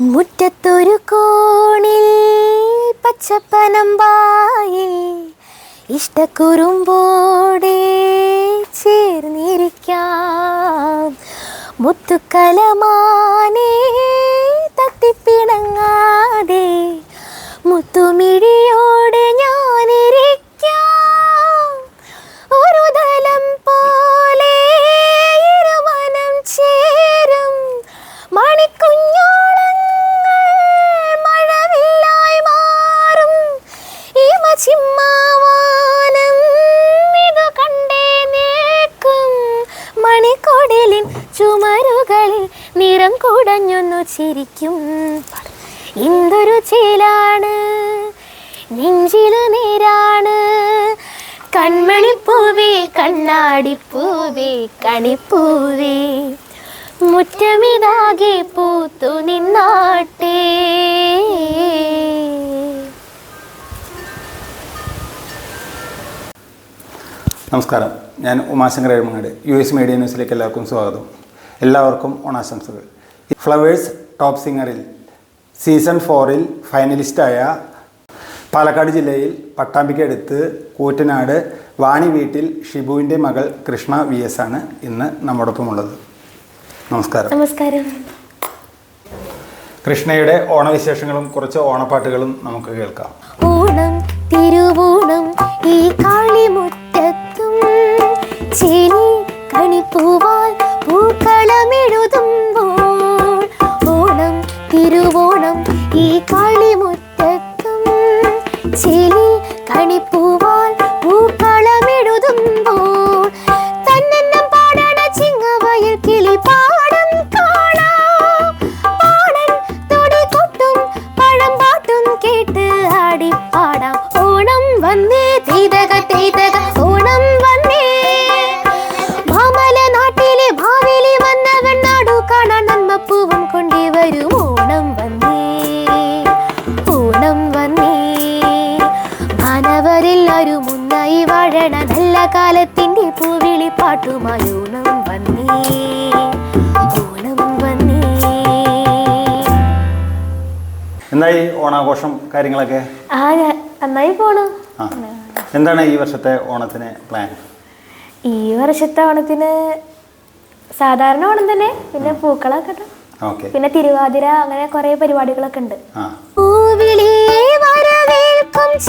മുറ്റത്തൊരു കോണിൽ പച്ചപ്പനമ്പായിൽ ഇഷ്ടക്കുറുമ്പോടെ ചേർന്നിരിക്കാം. മുത്തുക്കലമാനെ തട്ടിപ്പിണങ്ങാതെ മുത്തുമിഴിയോടെ ചിരിക്കും എന്തൊരു ചേലാണ് നെഞ്ചിൽ നേരാണ്. കൺമണിപ്പൂവേ കണ്ണാടിപ്പൂവേ കണിപ്പൂവേ മുറ്റമിതാകെ പൂത്തു നിന്നാട്ടേ. നമസ്കാരം. ഞാൻ Umashankar Ezhumangad U S media ന്യൂസിലേക്ക് എല്ലാവർക്കും സ്വാഗതം. എല്ലാവർക്കും ഓണാശംസകൾ. ഫ്ലവേഴ്സ് ടോപ്പ് സിംഗറിൽ സീസൺ ഫോറിൽ ഫൈനലിസ്റ്റായ പാലക്കാട് ജില്ലയിൽ പട്ടാമ്പിക്കടുത്ത് കൂറ്റനാട് വാണി വീട്ടിൽ ഷിബുവിന്റെ മകൾ കൃഷ്ണ വി എസ് ആണ് ഇന്ന് നമ്മോടൊപ്പമുള്ളത്. നമസ്കാരം. നമസ്കാരം. കൃഷ്ണയുടെ ഓണവിശേഷങ്ങളും കുറച്ച് ഓണപ്പാട്ടുകളും നമുക്ക് കേൾക്കാം. ഓണം തിരുവോണം ഈ കാളിമുറ്റത്തും ചെലി എന്തായി ഓണാഘോഷം കാര്യങ്ങളൊക്കെ? ആ ഞാൻ- നന്നായി പോണു. ആ. എന്താണ് ഈ വർഷത്തെ ഓണത്തിന് പ്ലാൻ? ഈ വർഷത്തെ ഓണത്തിന് സാധാരണ ഓണം തന്നെ. പിന്നെ പൂക്കളൊക്കെ. ഓക്കെ. പിന്നെ തിരുവാതിര അങ്ങനെ കുറെ പരിപാടികളൊക്കെ ഉണ്ട്. ആ. പൂവിലേ വരവേൽക്കും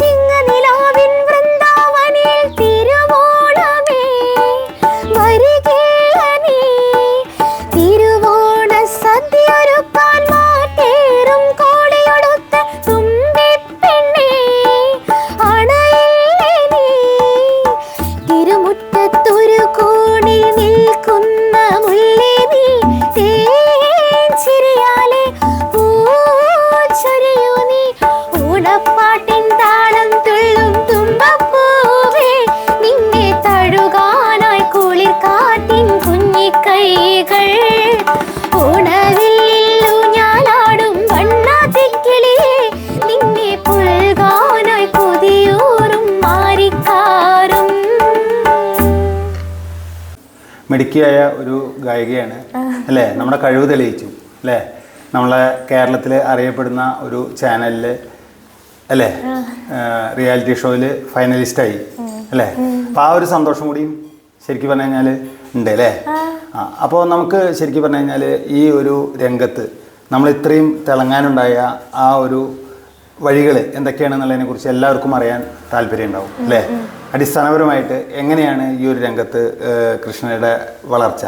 മിടുക്കിയായ ഒരു ഗായികയാണ്. അല്ലേ? നമ്മുടെ കഴിവ് തെളിയിച്ചു. അല്ലേ? നമ്മളെ കേരളത്തിൽ അറിയപ്പെടുന്ന ഒരു ചാനലിൽ അല്ലേ? റിയാലിറ്റി ഷോയിൽ ഫൈനലിസ്റ്റ് ആയി അല്ലേ? അപ്പോൾ ആ ഒരു സന്തോഷം കൂടിയും ശരിക്കും പറഞ്ഞു കഴിഞ്ഞാൽ ഉണ്ട് അല്ലേ? ആ. അപ്പോൾ നമുക്ക് ശരിക്കും പറഞ്ഞു കഴിഞ്ഞാൽ ഈ ഒരു രംഗത്ത് നമ്മൾ ഇത്രയും തിളങ്ങാനുണ്ടായ ആ ഒരു വഴികൾ എന്തൊക്കെയാണെന്നുള്ളതിനെ കുറിച്ച് എല്ലാവർക്കും അറിയാൻ താല്പര്യം ഉണ്ടാവും അല്ലേ അടിസ്ഥാനപരമായിട്ട് എങ്ങനെയാണ് ഈ ഒരു രംഗത്ത് കൃഷ്ണയുടെ വളർച്ച?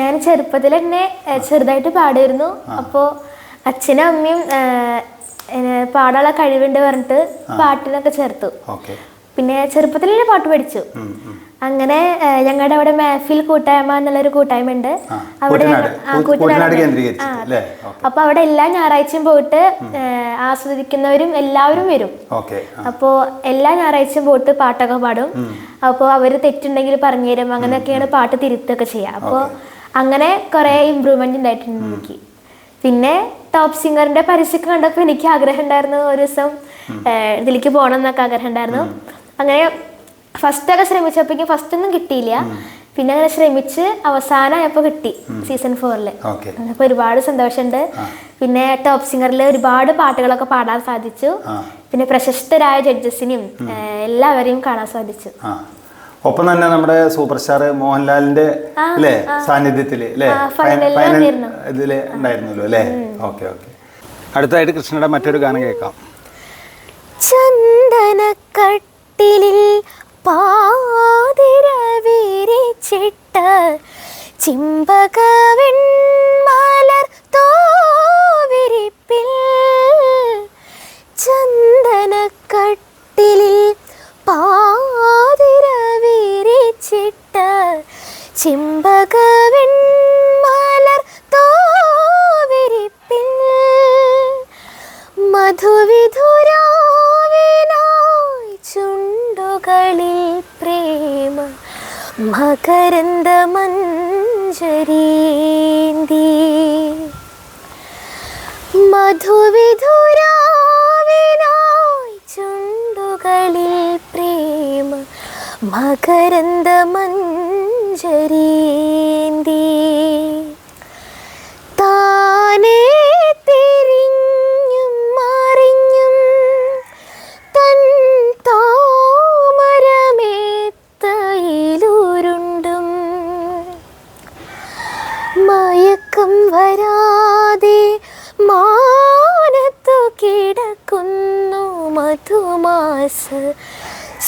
ഞാൻ ചെറുപ്പത്തിൽ തന്നെ ചെറുതായിട്ട് പാടുമായിരുന്നു. അപ്പോൾ അച്ഛനും അമ്മയും പാടാനുള്ള കഴിവുണ്ട് പറഞ്ഞിട്ട് പാട്ടിനൊക്കെ ചേർത്തു. പിന്നെ ചെറുപ്പത്തിൽ തന്നെ പാട്ട് പഠിച്ചു. അങ്ങനെ ഞങ്ങളുടെ അവിടെ മാഫിൽ കൂട്ടായ്മ എന്നുള്ളൊരു കൂട്ടായ്മ ഉണ്ട് അവിടെ? അപ്പൊ അവിടെ എല്ലാ ഞായറാഴ്ചയും പോയിട്ട് ആസ്വദിക്കുന്നവരും എല്ലാവരും വരും. അപ്പോ എല്ലാ ഞായറാഴ്ചയും പോയിട്ട് പാട്ടൊക്കെ പാടും. അപ്പോൾ അവർ തെറ്റുണ്ടെങ്കിൽ പറഞ്ഞു തരും. അങ്ങനെയൊക്കെയാണ് പാട്ട് തിരുത്തൊക്കെ ചെയ്യുക. അപ്പോൾ അങ്ങനെ കുറെ ഇമ്പ്രൂവ്മെന്റ് ഉണ്ടായിട്ടുണ്ട് എനിക്ക്. പിന്നെ ടോപ്പ് സിംഗറിന്റെ പരസ്യമൊക്കെ കണ്ടപ്പോൾ എനിക്ക് ആഗ്രഹം ഉണ്ടായിരുന്നു ഒരു ദിവസം ഇതിലേക്ക് പോകണം എന്നൊക്കെ ആഗ്രഹം ഉണ്ടായിരുന്നു. അങ്ങനെ ഫസ്റ്റ് ഒക്കെ ശ്രമിച്ചപ്പോഴേക്കും ഫസ്റ്റ് ഒന്നും കിട്ടിയില്ല പിന്നെ അങ്ങനെ ശ്രമിച്ച് അവസാനമായപ്പോൾ കിട്ടി സീസൺ ഫോറിൽ അപ്പൊ അപ്പോൾ ഒരുപാട് സന്തോഷമുണ്ട്. പിന്നെ ടോപ്പ് സിംഗറിൽ ഒരുപാട് പാട്ടുകളൊക്കെ പാടാൻ സാധിച്ചു. പിന്നെ പ്രശസ്തരായ ജഡ്ജസിനെയും എല്ലാവരെയും കാണാൻ സാധിച്ചു. ഒപ്പം തന്നെ നമ്മുടെ സൂപ്പർ സ്റ്റാർ മോഹൻലാലിന്റെ അല്ലേ സാന്നിധ്യത്തിൽ അല്ലേ ഫൈനലിൽ ഫൈനൽ വന്നിരുന്നു. ഇതിൽ ഉണ്ടായിരുന്നല്ലോ അല്ലേ ഓക്കെ ഓക്കെ. അടുത്തായിട്ട് കൃഷ്ണയുടെ മറ്റൊരു ഗാനം കേൾക്കാം. ചന്ദനക്കട്ടിലിൽ പാതിര വിരിച്ചിട്ട ചിമ്പകവെൺമലർ തോവിരിപ്പിൽ ചന്ദനക്കട്ടിലിൽ പാതിര വിരിച്ചിട്ട മാലർ തോവിരിപ്പിൽ മധുവിധുരാവിനായി മകരന്ദ മഞ്ജരീന്തി മധുവിധുരാവിനായി ചുണ്ടുകളിൽ പ്രേമ മകരന്ദ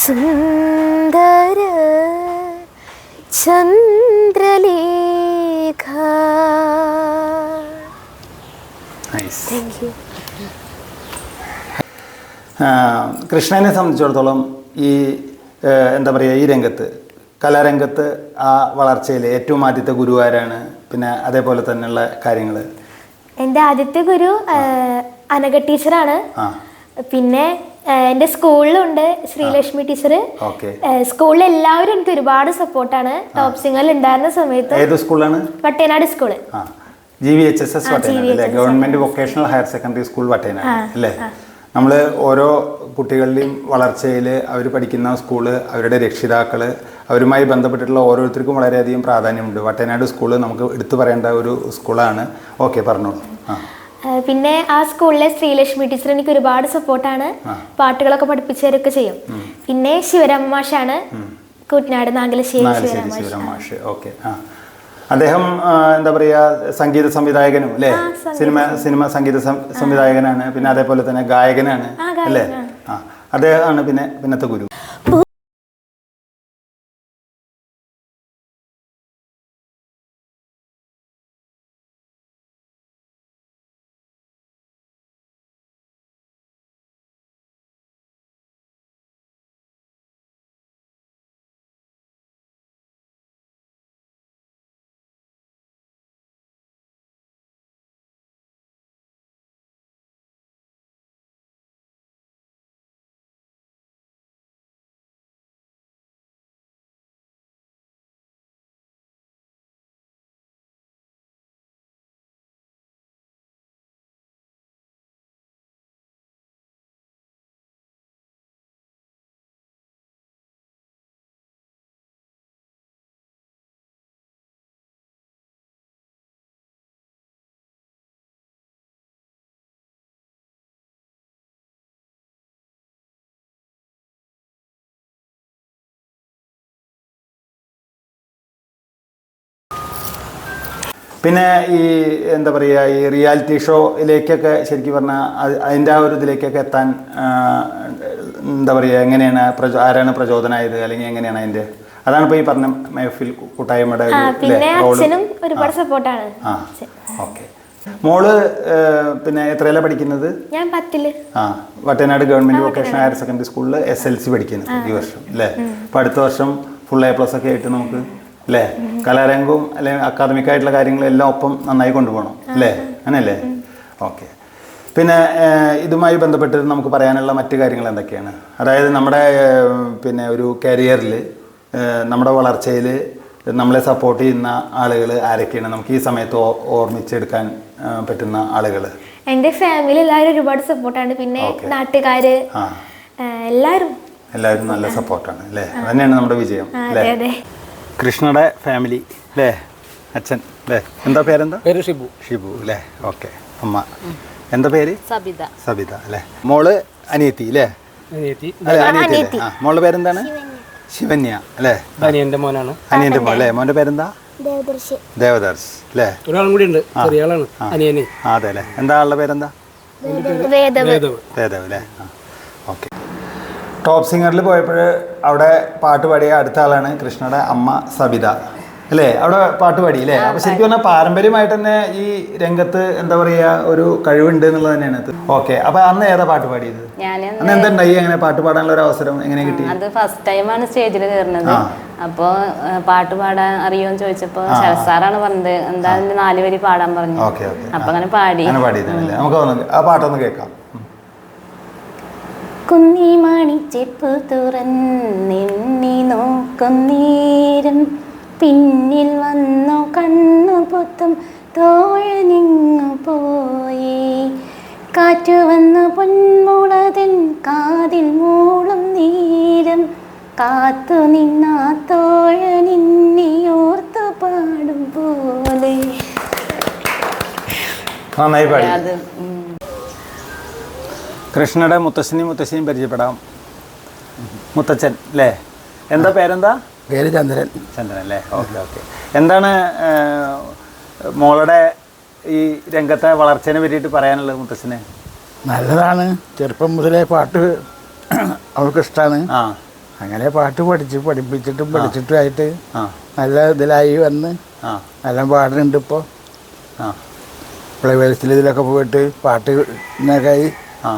സുന്ദര ചന്ദ്രലേഖ. കൃഷ്ണനെ സംബന്ധിച്ചിടത്തോളം ഈ എന്താ പറയുക ഈ രംഗത്ത് കലാരംഗത്ത് ആ വളർച്ചയിൽ ഏറ്റവും ആദ്യത്തെ ഗുരു ആരാണ്? പിന്നെ അതേപോലെ തന്നെയുള്ള കാര്യങ്ങൾ എന്റെ ആദ്യത്തെ ഗുരു അനഘ ടീച്ചറാണ്. പിന്നെ എന്റെ സ്കൂളിലുണ്ട് ശ്രീലക്ഷ്മി ടീച്ചർ സ്കൂളിൽ എല്ലാവരും എനിക്ക് ഒരുപാട് സപ്പോർട്ടാണ്. ടോപ്പ് സിംഗറിൽ ഉണ്ടായിരുന്ന സമയത്ത്. ഏത് സ്കൂളാണ് Vattenad school. G V H S S Vattenad അല്ലേ? Government vocational higher secondary school Vattenad അല്ലേ? നമ്മൾ ഓരോ കുട്ടികളുടെയും വളർച്ചയിൽ അവർ പഠിക്കുന്ന സ്കൂൾ അവരുടെ രക്ഷിതാക്കൾ അവരുമായി ബന്ധപ്പെട്ടിട്ടുള്ള ഓരോരുത്തർക്കും വളരെയധികം പ്രാധാന്യമുണ്ട്. വട്ടേനാട് സ്കൂൾ നമുക്ക് എടുത്തു പറയേണ്ട ഒരു സ്കൂളാണ്. ഓക്കെ പറഞ്ഞോളൂ. ആ, പിന്നെ ആ സ്കൂളിലെ ശ്രീലക്ഷ്മി ടീച്ചർ എനിക്ക് ഒരുപാട് സപ്പോർട്ടാണ്. പാട്ടുകളൊക്കെ പഠിപ്പിച്ചു തരൊക്കെ ചെയ്യും പിന്നെ ശിവരാമ മാഷാണ് കുട്ടനാട് നാഗലശ്ശേരി ശിവരാമ മാഷ് ഓക്കെ. അദ്ദേഹം എന്താ പറയുക സംഗീത സംവിധായകനും അല്ലേ? സിനിമ സിനിമ സംഗീത സംവിധായകനാണ്. പിന്നെ അതേപോലെ തന്നെ ഗായകനാണ്. അല്ലേ? ആ. അദ്ദേഹമാണ് പിന്നെ പിന്നത്തെ ഗുരു. പിന്നെ ഈ എന്താ പറയുക ഈ റിയാലിറ്റി ഷോയിലേക്കൊക്കെ ശരിക്കും പറഞ്ഞാൽ അതിന്റെ ആ ഒരു ഇതിലേക്കൊക്കെ എത്താൻ എന്താ പറയുക എങ്ങനെയാണ് പ്രചോ ആരാണ് പ്രചോദനമായത് അല്ലെങ്കിൽ എങ്ങനെയാണ് അതിന്റെ അതാണ് ഇപ്പോൾ ഈ പറഞ്ഞ മേഫിൽ കൂട്ടായ്മയുടെ ഒരുപാട് സപ്പോർട്ടാണ്. ആ ഓക്കെ. മോൾ പിന്നെ എത്രയല്ല പഠിക്കുന്നത്? ഞാൻ പത്തിൽ. ആ Vattenad government vocational higher secondary സ്കൂളിൽ എസ് എൽ സി പഠിക്കുന്നത് ഈ വർഷം അല്ലേ അപ്പൊ അടുത്ത വർഷം ഫുൾ എ പ്ലസ് ഒക്കെ ആയിട്ട് നമുക്ക് അല്ലേ കലാരംഗവും അല്ലെങ്കിൽ അക്കാദമിക് ആയിട്ടുള്ള കാര്യങ്ങളെല്ലാം ഒപ്പം നന്നായി കൊണ്ടുപോകണം. അല്ലേ അങ്ങനെയല്ലേ? ഓക്കെ. പിന്നെ ഇതുമായി ബന്ധപ്പെട്ട് നമുക്ക് പറയാനുള്ള മറ്റു കാര്യങ്ങൾ എന്തൊക്കെയാണ്? അതായത് നമ്മുടെ പിന്നെ ഒരു കരിയറിൽ നമ്മുടെ വളർച്ചയിൽ നമ്മളെ സപ്പോർട്ട് ചെയ്യുന്ന ആളുകൾ ആരൊക്കെയാണ്? നമുക്ക് ഈ സമയത്ത് ഓർമ്മിച്ചെടുക്കാൻ പറ്റുന്ന ആളുകൾ എന്റെ ഫാമിലി എല്ലാവരും ഒരുപാട് സപ്പോർട്ടാണ് പിന്നെ നാട്ടുകാര് എല്ലാവരും. എല്ലാവരും നല്ല സപ്പോർട്ടാണ് അല്ലേ അതന്നെയാണ് തന്നെയാണ് നമ്മുടെ വിജയം. അല്ലേ കൃഷ്ണയുടെ ഫാമിലി അല്ലേ അച്ഛൻ അല്ലേ എന്താ പേരെന്താ? പേര് ഷിബു. ഷിബു അല്ലേ ഓക്കെ. അമ്മ. എന്താ പേര്? സബിത. സബിത അല്ലേ മോൾ അനിയത്തി അല്ലേ അനിയത്തി. അല്ലേ അനിയത്തി അല്ലേ? ആ മോളുടെ പേരെന്താണ്? ശിവന്യ. അല്ലേ അനിയന്റെ മോനാണ്. അനിയന്റെ മോൻ അല്ലേ മോന്റെ പേരെന്താ? ദേവദർശ്. അല്ലേ ഒരാളും കൂടി ഉണ്ട്. ചെറിയ ആളാണ്. അനിയന്. അതെ അല്ലേ എന്താ ആളുടെ പേരെന്താ? വേദവ്. വേദവ്. അല്ലേ ആ. ടോപ്പ് സിംഗറിൽ പോയപ്പോൾ അവിടെ പാട്ട് പാടിയ അടുത്ത ആളാണ് കൃഷ്ണയുടെ അമ്മ സബിത. അല്ലേ? അവിടെ പാട്ട് പാടി അല്ലേ? അപ്പൊ ശരിക്കും പറഞ്ഞാൽ പാരമ്പര്യമായിട്ട് തന്നെ ഈ രംഗത്ത് എന്താ പറയാ ഒരു കഴിവുണ്ട് എന്നുള്ളത് തന്നെയാണ് ഓക്കെ അപ്പൊ അന്ന് ഏതാ പാട്ട് പാടിയത്? അന്ന് എന്തുണ്ടായി? അങ്ങനെ പാട്ട് പാടാനുള്ള ഒരു അവസരം എങ്ങനെ കിട്ടി? അത് ഫസ്റ്റ് ടൈമാണ് സ്റ്റേജിൽ കയറുന്നത്. അപ്പോ പാട്ട് പാടാൻ അറിയോന്ന് ചോദിച്ചപ്പോ ശരസാറാണ് സാറാണ് പറഞ്ഞത് എന്താ നാല് വരി പാടാൻ പറഞ്ഞു. അപ്പൊ അങ്ങനെ പാടി. അങ്ങനെ പാടി നമുക്ക് ആ പാട്ടൊന്ന് കേൾക്കാം. ഉം. കുന്നിമണിച്ചെപ്പ് തുറന്നെണ്ണി നോക്കുന്നേരം പിന്നിൽ വന്നു കണ്ണു പൊത്തും തോഴനിങ്ങു പോയി കാറ്റു വന്നു പൊന്മുളതൻ കാതിൽ മൂളും നീരം കാത്തു നിന്നാ തോഴനിന്നെ ഓർത്തു പാടും പോലെ നന്നായി പാടി അത്. കൃഷ്ണയുടെ മുത്തശ്ശനെയും മുത്തശ്ശനെയും പരിചയപ്പെടാം. മുത്തച്ഛൻ അല്ലേ എന്താ പേരെന്താ? പേര് ചന്ദ്രൻ. ചന്ദ്രൻ അല്ലേ ഓക്കെ ഓക്കെ. എന്താണ് മോളുടെ ഈ രംഗത്തെ വളർച്ചനെ പറ്റിയിട്ട് പറയാനുള്ളത് മുത്തച്ഛന് നല്ലതാണ്. ചെറുപ്പം മുതലേ പാട്ട് അവൾക്ക് ഇഷ്ടമാണ് ആ. അങ്ങനെ പാട്ട് പഠിച്ച് പഠിപ്പിച്ചിട്ടും പഠിച്ചിട്ടും ആയിട്ട് ആ. നല്ല ഇതിലായി വന്ന് ആ. നല്ല പാടുന്നുണ്ട് ഇപ്പോൾ ആ. പ്ലേവേഴ്സിൽ ഇതിലൊക്കെ പോയിട്ട് പാട്ട് ഇങ്ങനെയൊക്കെ ആയി ആ.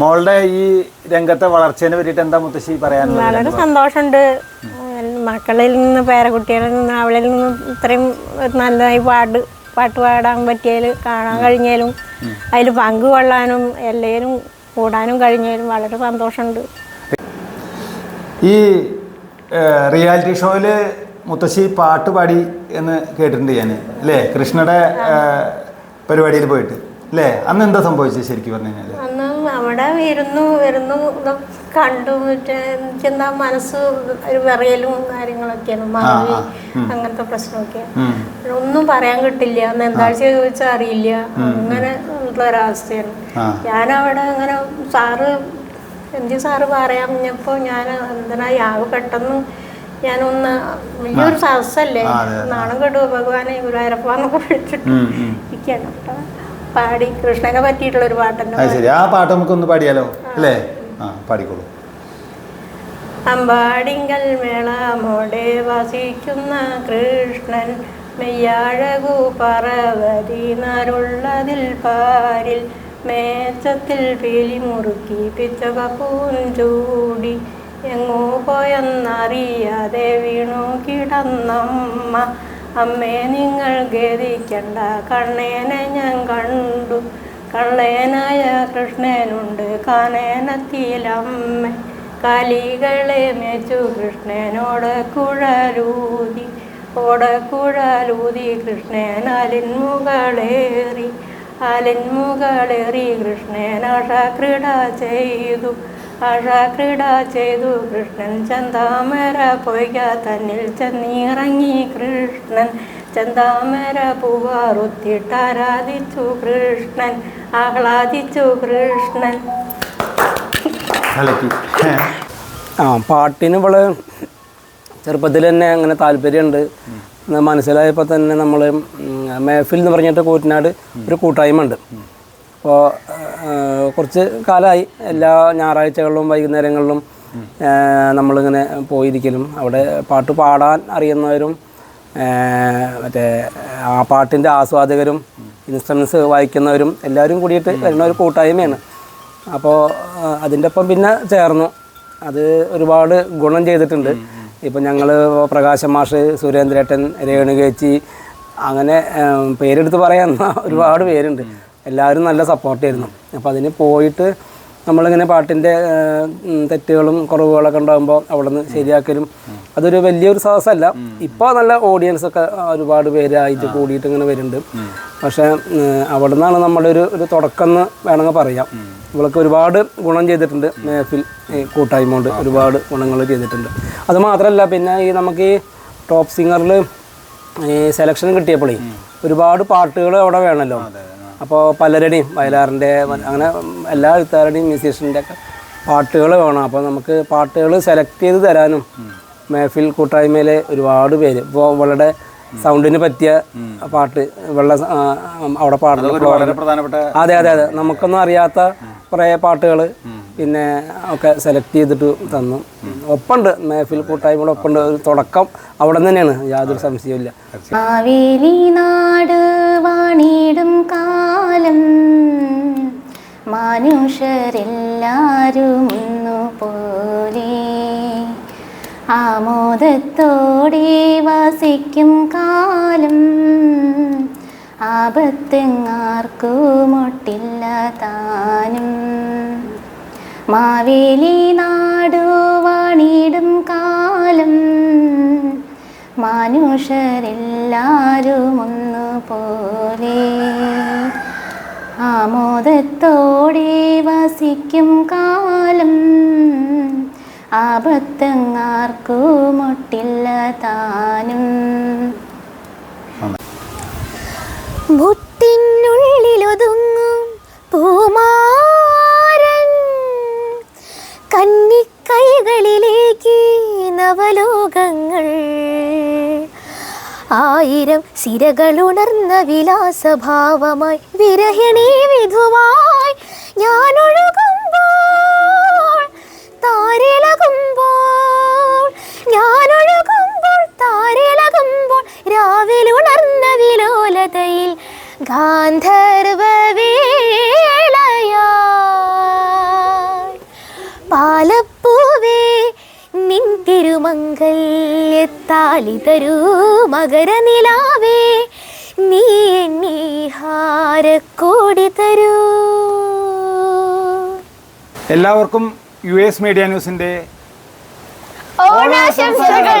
മോളുടെ ഈ രംഗത്തെ വളർച്ചയെ പറ്റിയിട്ട് എന്താ മുത്തശ്ശി പറയാനുള്ളത്? വളരെ സന്തോഷമുണ്ട്. മക്കളിൽ നിന്ന് പേരക്കുട്ടികളിൽ നിന്ന് അവളിൽ നിന്ന് ഇത്രയും നല്ലതായി പാട്ട് പാട്ട് പാടാൻ പറ്റിയതിൽ കാണാൻ കഴിഞ്ഞാലും അതിൽ പങ്കുകൊള്ളാനും എല്ലാവരും കൂടാനും കഴിഞ്ഞാലും വളരെ സന്തോഷമുണ്ട്. ഈ റിയാലിറ്റി ഷോയിൽ മുത്തശ്ശി പാട്ട് പാടി എന്ന് കേട്ടിട്ടുണ്ട് ഞാൻ അല്ലേ? കൃഷ്ണയുടെ പരിപാടിയിൽ പോയിട്ട്. അല്ലേ അന്ന് എന്താ സംഭവിച്ചത് ശരിക്കും പറഞ്ഞു കഴിഞ്ഞാൽ അന്ന് അവിടെ വരുന്നു വരുന്നു കണ്ടു എന്താ മനസ്സ് ഒരു വിറയലും കാര്യങ്ങളൊക്കെയാണ് അങ്ങനത്തെ പ്രശ്നമൊക്കെ. ഒന്നും പറയാൻ കിട്ടില്ല. അന്ന് എന്താ ചോദിച്ചാൽ അറിയില്ല. അങ്ങനെ ഉള്ള ഒരവസ്ഥയാണ്. ഞാനവിടെ അങ്ങനെ സാറ് എന്തി സാറ് പറയാൻ പറഞ്ഞപ്പോൾ ഞാൻ എന്തിനാ യാവ് പെട്ടെന്ന് ഞാനൊന്ന് വലിയൊരു സദസ്സല്ലേ. നാണം കെട്ടു ഭഗവാനെ ഗുരുവായൂരപ്പാന്നൊക്കെ വിളിച്ചിട്ട് ഉം, ഉം. ഇരിക്കുകയാണ് അപ്പൊ പാടി കൃഷ്ണനെ പറ്റിയിട്ടുള്ള ഒരു പാട്ടെന്നെ ശരി. ആ പാട്ട് നമുക്കൊന്ന് പാടിയാലോ? അല്ലേ? ആ പാടിക്കോളൂ. അമ്പാടിങ്കൽ മേളമോടെ വസിക്കുന്ന കൃഷ്ണൻ മെയ്യാഴകു പറവരി നരുള്ളതിൽ പാരിൽ മേച്ചത്തിൽ പിലി മുറുക്കി പിച്ചകപ്പൂൻ ചൂടി എങ്ങോ പോയെന്നറിയാതെ വീണു കിടന്നമ്മ. അമ്മേ നിങ്ങൾ ഖേദിക്കണ്ട. കണ്ണേനെ ഞാൻ കണ്ടു. കള്ളേനായ കൃഷ്ണനുണ്ട്. കാനേനത്തിലമ്മ കലികളെ മേച്ചു കൃഷ്ണനോട് കുഴലൂതി. ഓടക്കുഴലൂതി കൃഷ്ണൻ അലിൻമുകളേറി അലിൻമുകളേറി കൃഷ്ണനാഷ ക്രീഡ ചെയ്തു. അഷക്രീഡ ചെയ്തു കൃഷ്ണൻ. ചന്താമര പൊയ്ക തന്നിൽ ചെന്നിറങ്ങി കൃഷ്ണൻ. ചന്താമര പൂവാറുത്തിട്ട് ആരാധിച്ചു കൃഷ്ണൻ. ആഹ്ലാദിച്ചു കൃഷ്ണൻ. ആ പാട്ടിന് ഇവൾ ചെറുപ്പത്തിൽ തന്നെ അങ്ങനെ താല്പര്യമുണ്ട്. മനസ്സിലായപ്പോൾ തന്നെ നമ്മൾ മേഫിൽ എന്ന് പറഞ്ഞിട്ട് കൂറ്റനാട് ഒരു കൂട്ടായ്മ ഉണ്ട്. അപ്പോൾ കുറച്ച് കാലമായി. എല്ലാ ഞായറാഴ്ചകളിലും വൈകുന്നേരങ്ങളിലും നമ്മളിങ്ങനെ പോയിരിക്കലും. അവിടെ പാട്ട് പാടാൻ അറിയുന്നവരും മറ്റേ ആ പാട്ടിന്റെ ആസ്വാദകരും ഇൻസ്ട്രുമെൻസ് വായിക്കുന്നവരും എല്ലാവരും കൂടിയിട്ട് വരുന്ന ഒരു കൂട്ടായ്മയാണ്. അപ്പോൾ അതിന്റെ ഒപ്പം പിന്നെ ചേർന്നു. അത് ഒരുപാട് ഗുണം ചെയ്തിട്ടുണ്ട്. ഇപ്പം ഞങ്ങൾ പ്രകാശം മാഷ് സുരേന്ദ്രേട്ടൻ രേണുകേച്ചി അങ്ങനെ പേരെടുത്ത് പറയാൻ ഒരുപാട് പേരുണ്ട്. എല്ലാവരും നല്ല സപ്പോർട്ടായിരുന്നു. അപ്പോൾ അതിന് പോയിട്ട് നമ്മളിങ്ങനെ പാട്ടിന്റെ തെറ്റുകളും കുറവുകളൊക്കെ ഉണ്ടാകുമ്പോൾ അവിടെ നിന്ന് ശരിയാക്കലും അതൊരു വലിയൊരു സാഹസമല്ല ഇപ്പോൾ നല്ല ഓഡിയൻസ് ഒക്കെ ഒരുപാട് പേരായിട്ട് കൂടിയിട്ട് ഇങ്ങനെ വരുന്നുണ്ട്. പക്ഷേ അവിടെ നിന്നാണ് നമ്മുടെ ഒരു ഒരു തുടക്കം എന്ന് വേണമെങ്കിൽ പറയാം. ഇവൾക്ക് ഒരുപാട് ഗുണം ചെയ്തിട്ടുണ്ട്. മേഫിൽ കൂട്ടായ്മ കൊണ്ട് ഒരുപാട് ഗുണങ്ങൾ ചെയ്തിട്ടുണ്ട്. അത് മാത്രമല്ല പിന്നെ ഈ നമുക്ക് ഈ ടോപ്പ് സിംഗറിൽ സെലക്ഷൻ കിട്ടിയപ്പോഴേ ഒരുപാട് പാട്ടുകൾ അവിടെ വേണമല്ലോ അപ്പോൾ പലരുടെയും വയലാറിന്റെ അങ്ങനെ എല്ലാ എഴുത്തുകാരുടെയും മ്യൂസീഷ്യന്റെ ഒക്കെ പാട്ടുകൾ വേണം. അപ്പോൾ നമുക്ക് പാട്ടുകൾ സെലക്ട് ചെയ്ത് തരാനും മേഫിൽ കൂട്ടായ്മയിലെ ഒരുപാട് പേര്. ഇപ്പോൾ ഇവളുടെ സൗണ്ടിന് പറ്റിയ പാട്ട് വെള്ള അവിടെ പാടുന്നത് അതെ അതെ അതെ. നമുക്കൊന്നും അറിയാത്ത കുറേ പാട്ടുകൾ പിന്നെ ഒക്കെ സെലക്ട് ചെയ്തിട്ട് തന്നു. ഒപ്പമുണ്ട് മേഫിൽ കൂട്ടായ്മയുടെ ഒപ്പമുണ്ട് ഒരു തുടക്കം അവിടെ തന്നെയാണ്. യാതൊരു സംശയമില്ല മാവേലി നാട് വാണിടും കാലം. മനുഷ്യരെല്ലാരും പോലെ. ആമോദത്തോടെ വസിക്കും കാലം. ആപത്തെങ്ങാർക്കുമൊട്ടില്ല താനും. മാവേലി നാടു വാണിടും കാലം. മനുഷ്യരെല്ലാരും ഒന്നുപോലെ ആമോദത്തോടെ വസിക്കും കാലം. ആപത്തങ്ങാർക്കു മുട്ടില്ല താനും നവലോകങ്ങൾ. ആയിരം സിരകളുണർന്ന വിലാസഭാവമായി വിരഹിണി വിധുവായി ഞാൻ ഒഴുകുമ്പോൾ ഞാൻ രാവിലുണർന്ന വിലോലതയിൽ ഗാന്ധർവ തിരുമംഗല്യത്താലി തരൂ മകരനിലാവേ. നീ എന്നീഹാരക്കൂടി തരൂ. എല്ലാവർക്കും യു എസ് മീഡിയ ന്യൂസിന്റെ ഓണാശംസകൾ.